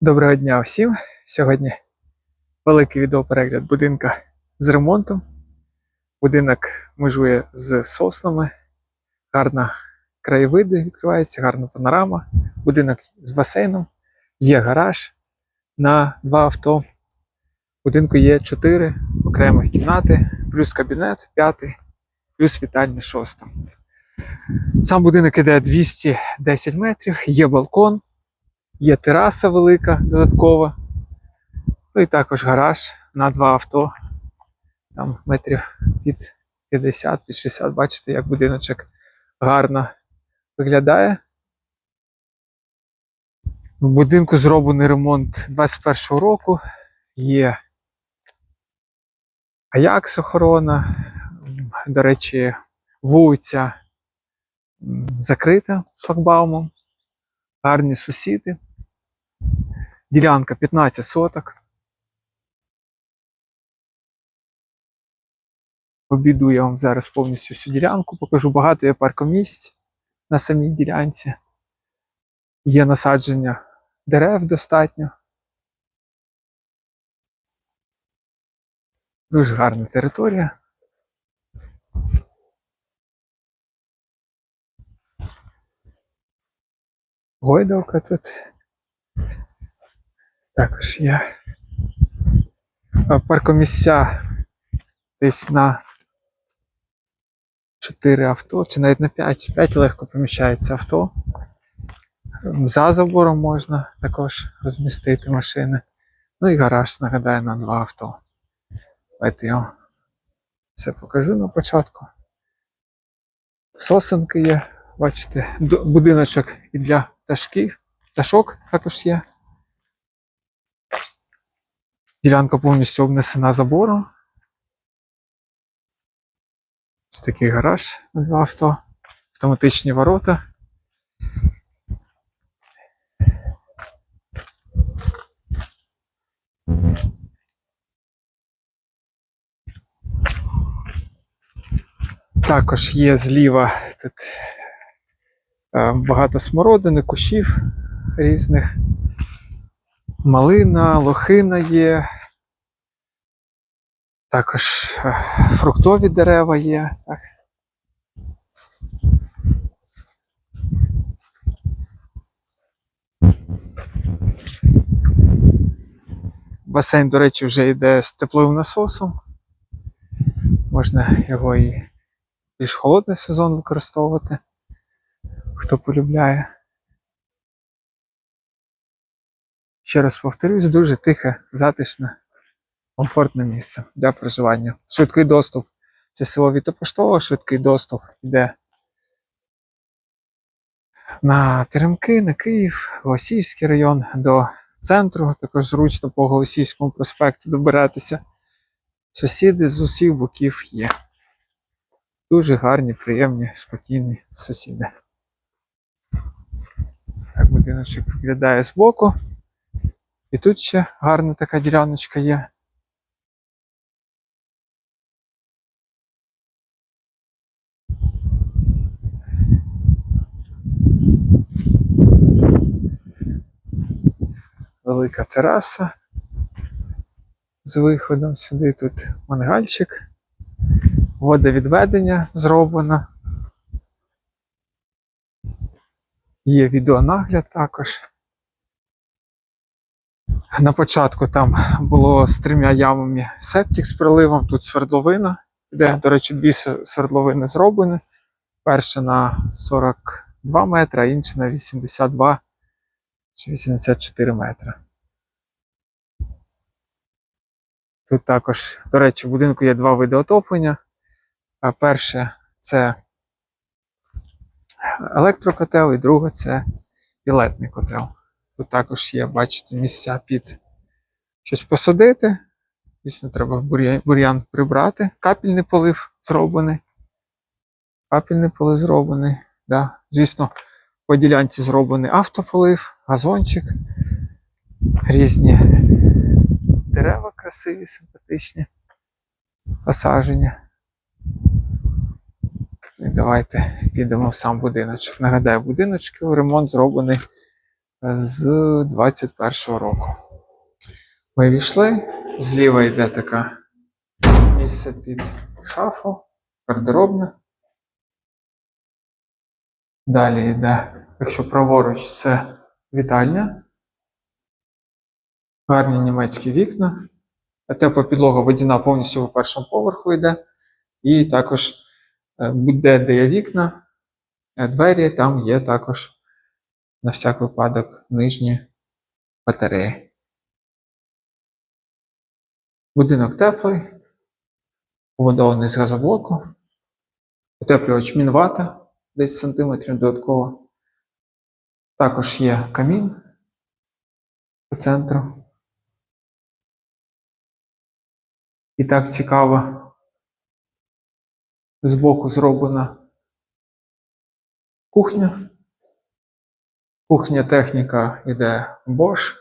Доброго дня всім! Сьогодні великий відеоперегляд будинка з ремонтом. Будинок межує з соснами, гарна краєвиди відкривається, гарна панорама. Будинок з басейном, є гараж на два авто. Будинку є чотири окремих кімнати, плюс кабінет п'ятий, плюс вітальня шоста. Сам будинок іде 210 метрів, є балкон. Є тераса велика додаткова. Ну і також гараж на два авто. Там метрів під 50, під 60. Бачите, як будиночок гарно виглядає. В будинку зроблений ремонт 21 року. Є Аякс охорона. До речі, вулиця закрита шлагбаумом. Гарні сусіди. Ділянка 15 соток. Обійду я вам зараз повністю всю ділянку, покажу багато є паркомісць на самій ділянці. Є насадження дерев достатньо. Дуже гарна територія. Гойдалка тут. Також є паркомісця десь на 4 авто, чи навіть на 5. 5 легко поміщається авто. За забором можна також розмістити машини. Ну і гараж, нагадаю, на 2 авто. Давайте я вам все покажу на початку. Сосенки є, бачите, будиночок і для пташків, пташок також є. Ділянка повністю обнесена забором. Ось такий гараж на два авто, автоматичні ворота. Також є зліва тут е, багато смородини, кущів різних. Малина, лохина є. Також е, фруктові дерева є. Так. Басейн, до речі, вже йде з тепловим насосом. Можна його і більш холодний сезон використовувати, хто полюбляє. Ще раз повторюсь, дуже тихе, затишне, комфортне місце для проживання. Швидкий доступ. Це село Вітопоштово, швидкий доступ йде на Теремки, на Київ, Голосіївський район до центру. Також зручно по Голосіївському проспекту добиратися. Сусіди з усіх боків є. Дуже гарні, приємні, спокійні сусіди. Так, будиночок виглядає збоку. І тут ще гарна така діляночка є. Велика тераса з виходом сюди. Тут мангальчик, водовідведення зроблено. Є відеонагляд також. На початку там було з трьома ямами септик з приливом, тут свердловина, де, до речі, дві свердловини зроблені. Перша на 42 метри, а інша на 82 чи 84 метри. Тут також, до речі, в будинку є два види отоплення. А перше це електрокотел, і друге це пілетний котел. Тут також є, бачите, місця під щось посадити. Звісно, треба бур'ян прибрати. Капельний полив зроблений. Капельний полив зроблений. Да. Звісно, по ділянці зроблений автополив, газончик, різні дерева красиві, симпатичні, посадження. І давайте підемо в сам будиночок. Нагадаю, будиночки ремонт зроблений з 21-го року. Ми війшли, зліва йде така місце під шафу, гардеробне. Далі йде, якщо праворуч, це вітальня. Гарні німецькі вікна. Тепла підлога водяна повністю по першому поверху йде. І також е, будь-де, є вікна, е, двері, там є також на всяк випадок нижні батареї. Будинок теплий, побудований з газоблоку, утеплювач мінвата десь сантиметрів додатково. Також є камін по центру. І так цікаво. Збоку зроблена кухня. Кухня техніка іде Bosch,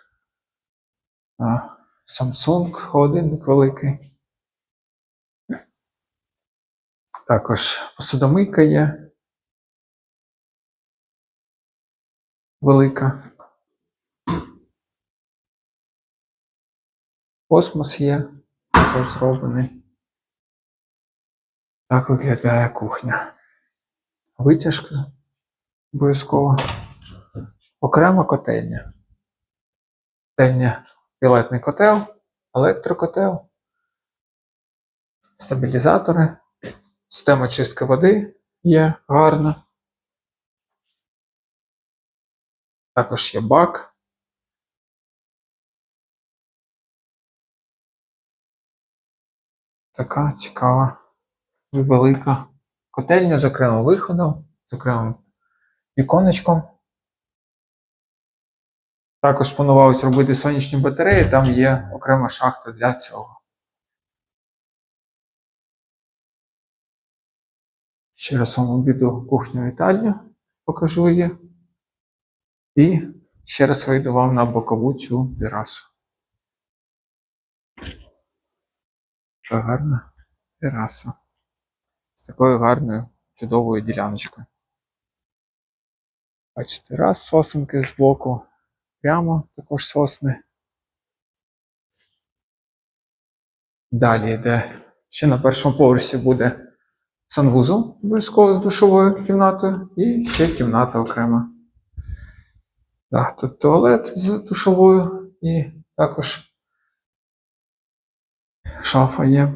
Samsung, холодильник великий. Також посудомийка є. Велика. Космос є, також зроблений. Так виглядає кухня. Витяжка обов'язково. Окрема котельня. Котельня пілетний котел, електрокотел, стабілізатори, система чистки води є гарна. Також є бак. Така цікава велика котельня з окремим виходом, з окремим віконечком. Також планувалось робити сонячні батареї, там є окрема шахта для цього. Ще раз вам обіду кухню вітальню, покажу її. І ще раз вийду вам на бокову цю терасу. Така гарна тераса. З такою гарною чудовою діляночкою. Бачите, раз сосенки збоку, прямо також сосни. Далі йде ще на першому поверсі буде санвузол обов'язково з душовою кімнатою і ще кімната окрема. Так, тут туалет з душовою і також шафа є.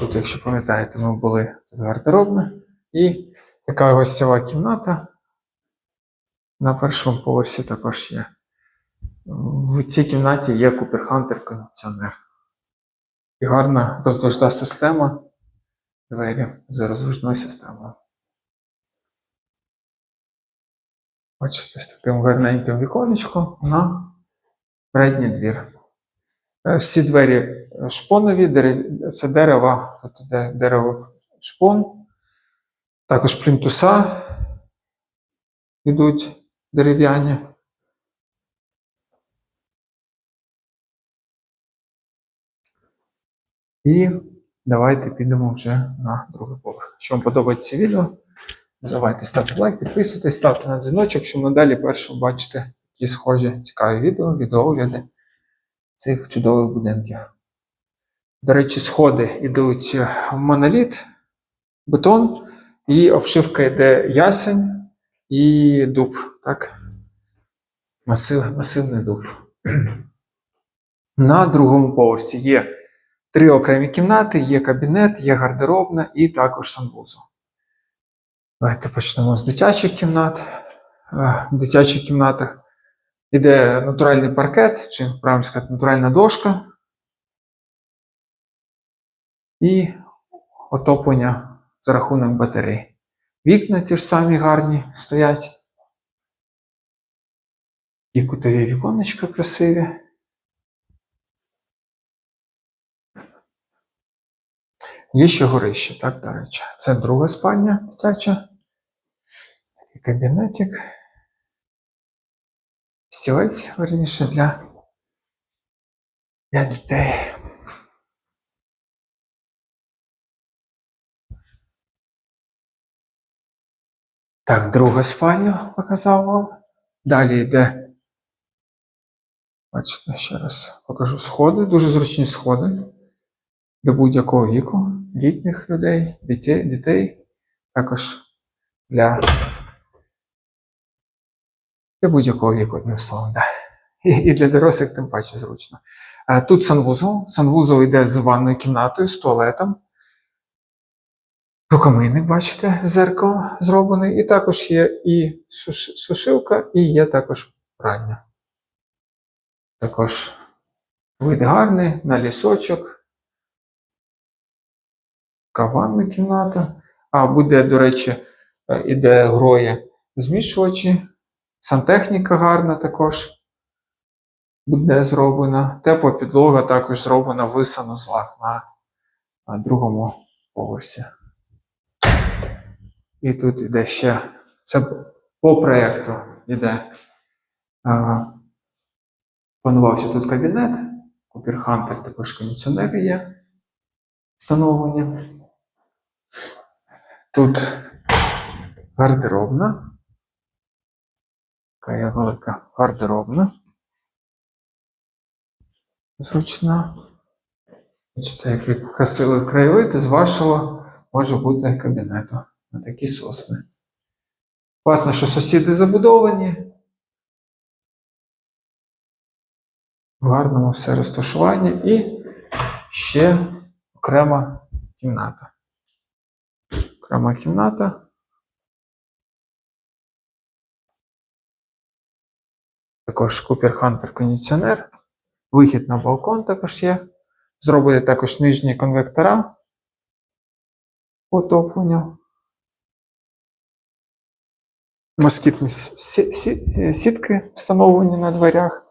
Тут, якщо пам'ятаєте, ми були тут гардеробна і така гостєва кімната. На першому поверсі також є. В цій кімнаті є Hunter кондиціонер. І гарна роздовжна система. Двері з роздвижною системою. Бачите, з таким гарненьким віконечком на передній двір. Е, Всі двері шпонові, це дерево, тут іде дерево шпон. Також плінтуса йдуть дерев'яні. І давайте підемо вже на другий поверх. Якщо вам подобається відео, не забувайте ставте лайк, підписуйтесь, ставте на дзвіночок, щоб надалі першим бачите такі схожі цікаві відео, відеогляди цих чудових будинків. До речі, сходи йдуть в моноліт, бетон, і обшивка йде ясень і дуб. Так? Масив, масивний дуб. На другому поверсі є три окремі кімнати, є кабінет, є гардеробна і також санвузол. Давайте почнемо з дитячих кімнат. Е, В дитячих кімнатах йде натуральний паркет, чи правильно сказати, натуральна дошка. І отоплення за рахунок батарей. Вікна ті ж самі гарні стоять. І кутові віконечка красиві. Є ще горище, так, до речі. Це друга спальня дитяча. Такий кабінетик. Стілець, верніше, для, для дітей. Так, друга спальня показав вам. Далі йде. Бачите, ще раз покажу сходи. Дуже зручні сходи для будь-якого віку, літніх людей, дітей, дітей також для, для будь-якого віку, одним словом, да. І, і для дорослих тим паче зручно. А, тут санвузол. Санвузол йде з ванною кімнатою, з туалетом. Рукомийник, бачите, зеркало зроблений. І також є і суш- сушилка, і є також пральня. Також вид гарний на лісочок. Така ванна кімната. А буде, до речі, е, іде гроє змішувачі. Сантехніка гарна також буде зроблена. Тепла підлога також зроблена в санузлах на, другому поверсі. І тут іде ще. Це по проєкту іде. Планувався тут кабінет. Купір Хантер також кондиціонери є встановлені. Тут гардеробна. Така велика гардеробна. Зручна. Бачите, який красивий краєвид з вашого може бути кабінету на такі сосни. Класно, що сусіди забудовані. В гарному все розташування і ще окрема кімната. Окрема кімната. Також Купер Хантер кондиціонер. Вихід на балкон також є. Зробили також нижні конвектора отопленню. Москітні сі- сі- сітки встановлені на дверях.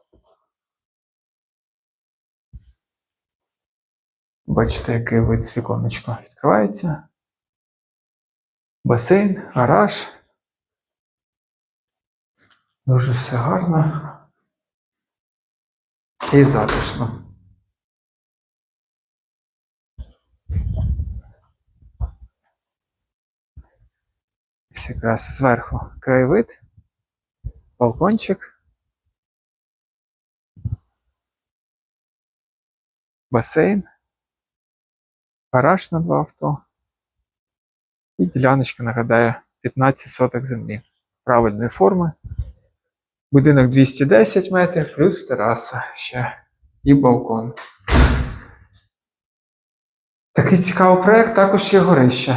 Бачите, який вид з віконечка відкривається. Басейн, гараж. Дуже все гарно і затишно. Якраз зверху краєвид, балкончик, басейн, гараж на два авто. І діляночка нагадаю 15 соток землі правильної форми. Будинок 210 метрів, плюс тераса ще і балкон. Такий цікавий проєкт також є горище.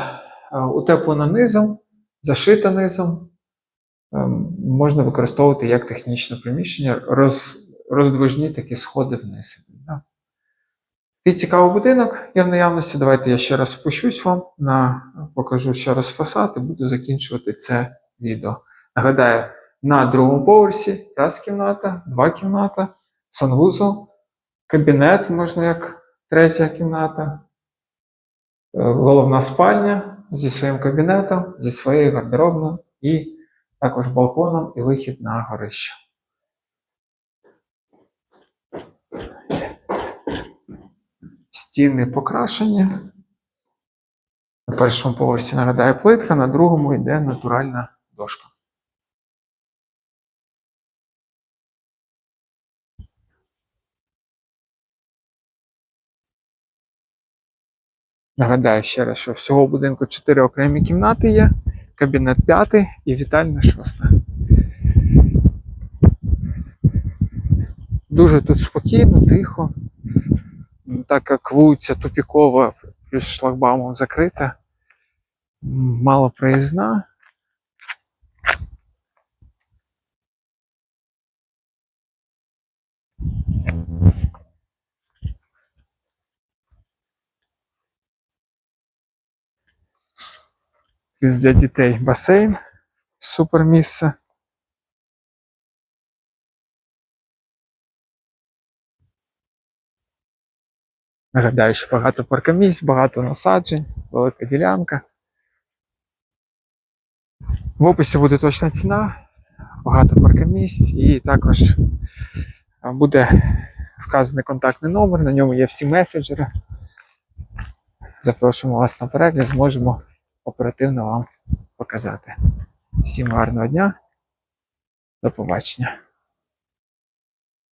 Е, Утеплено низом, зашита низом. Ем, Можна використовувати як технічне приміщення, роз, роздвижні такі сходи вниз. Да. Такий цікавий будинок є в наявності. Давайте я ще раз спущусь вам, на, покажу ще раз фасад і буду закінчувати це відео. Нагадаю, на другому поверсі раз кімната, два кімната, санвузол, кабінет, можна як третя кімната, е, головна спальня зі своїм кабінетом, зі своєю гардеробною і також балконом і вихід на горище. Стіни покрашені. На першому поверсі нагадаю плитка, на другому йде натуральна дошка. Нагадаю ще раз, що всього будинку 4 окремі кімнати є, кабінет 5 і вітальня 6. Дуже тут спокійно, тихо. Так як вулиця тупікова, плюс шлагбаумом закрита, мало проїзна. Плюс для дітей басейн. Супер місце. Нагадаю, що багато паркомісць, багато насаджень, велика ділянка. В описі буде точна ціна, багато паркомісць і також буде вказаний контактний номер, на ньому є всі меседжери. Запрошуємо вас на перегляд, зможемо оперативно вам показати. Всім гарного дня. До побачення.